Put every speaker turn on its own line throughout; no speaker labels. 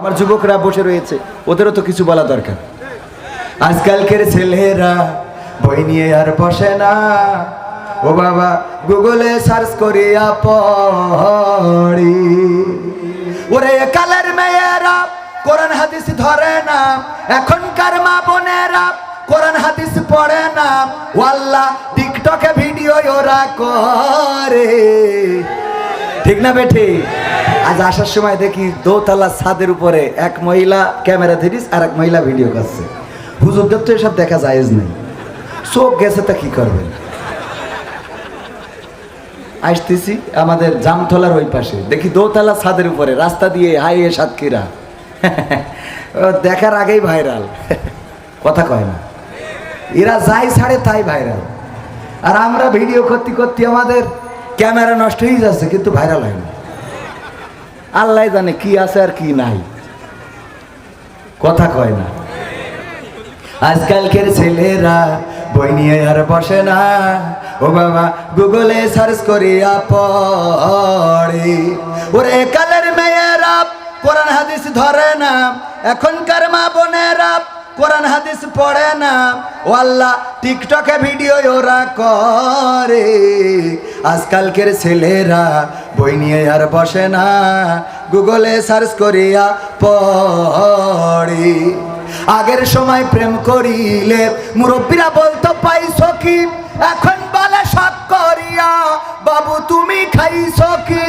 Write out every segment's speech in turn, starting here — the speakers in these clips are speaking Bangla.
আমার যুবকরা বসে রয়েছে, ওদেরও তো কিছু বলা দরকার। আজকালকের ছেলেরা বই নিয়ে আর বসে না। ও বাবা, গুগলে সার্চ করিয়া পড়ি। ওরে কালের মেয়েরা, কোরআন হাদিস ধরে না। এখনকার মা বোনেরা কোরআন হাদিস পড়ে না। ওয়াল্লা টিকটকে ভিডিও ওরা করে। ঠিক না বেঠি? আজ আসার সময় দেখি দোতলা ছাদের উপরে এক মহিলা ক্যামেরা ধরিস আর এক মহিলা ভিডিও করছে। হুজুরদের তো এসব দেখা যায়জ নেই। চোখ গেছে তা কি করবেন আসতেছি আমাদের জামতলার ওই পাশে। দেখি দোতলা ছাদের উপরে, রাস্তা দিয়ে হাইয়ে সাতক্ষীরা। ও, দেখার আগেই ভাইরাল। কথা কয় না। এরা যাই ছাড়ে তাই ভাইরাল। আর আমরা ভিডিও করতে করতে আমাদের ক্যামেরা নষ্ট হয়ে যাচ্ছে, কিন্তু ভাইরাল হয় না। আল্লাহ জানে কি আছে আর কি নাই। কথা কয় না। আজকালকের ছেলেরা বই নিয়ে আর বসে না। ও বাবা, গুগলে সার্চ করিয়া পড়ে। ওরে কালের মেয়েরা কোরআন হাদিস ধরে না। এখনকার মা বোনেরা কোরআন হাদিস পড়ে না। ও আল্লাহ, টিকটকে ভিডিও ওরা করে। আজকালকের ছেলেরা বই নিয়ে আর বসে না। গুগলে সার্চ করিয়া পড়ে। আগের সময় প্রেম করিলে মুরব্বীরা বলতো, পাইছো কি? এখন বলে শখ করিয়া, বাবু তুমি খাইছো কি?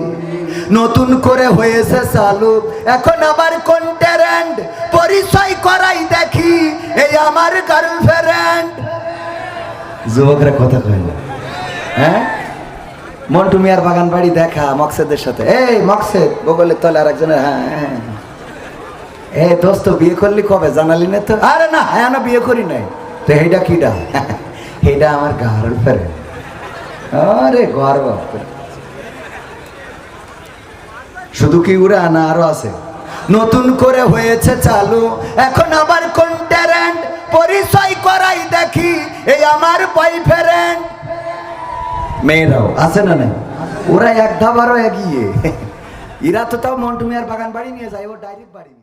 নতুন করে হয়েছে চালু। এখন আবার কোন ট্যারেন্ট পরিচয় করাই দেখি, এই আমার গার্লফ্রেন্ড যুবকরা কথা কয় না। হ্যাঁ? মন্টু মিয়ার বাগান বাড়ি দেখা, মকসেদের সাথে। এই, মকসেদ, বগলের তলে আর একজনের হ্যাঁ হ্যাঁ। এ দোস্ত, বিয়ে করলি কবে? জানালি না তো? আরে না হ্যাঁ বিয়ে করি নাই। তো এইটা কিডা? এইটা আমার গার্লফ্রেন্ড আরে গর্ব। শুধু কি উড়া না আরও আছে? নতুন করে হয়েছে চালু। এখন আবার কোন ট্যারেন্ট পরিচয় করাই দেখি, এই আমার বয়ফ্রেন্ড মেয়েরাও, আছে না নাই? ওরা এক ধাবারও এগিয়ে। এরা তো তাও মন্টুমিয়ার বাগান বাড়ি নিয়ে যায়, ও ডাইরেক্ট বাড়ি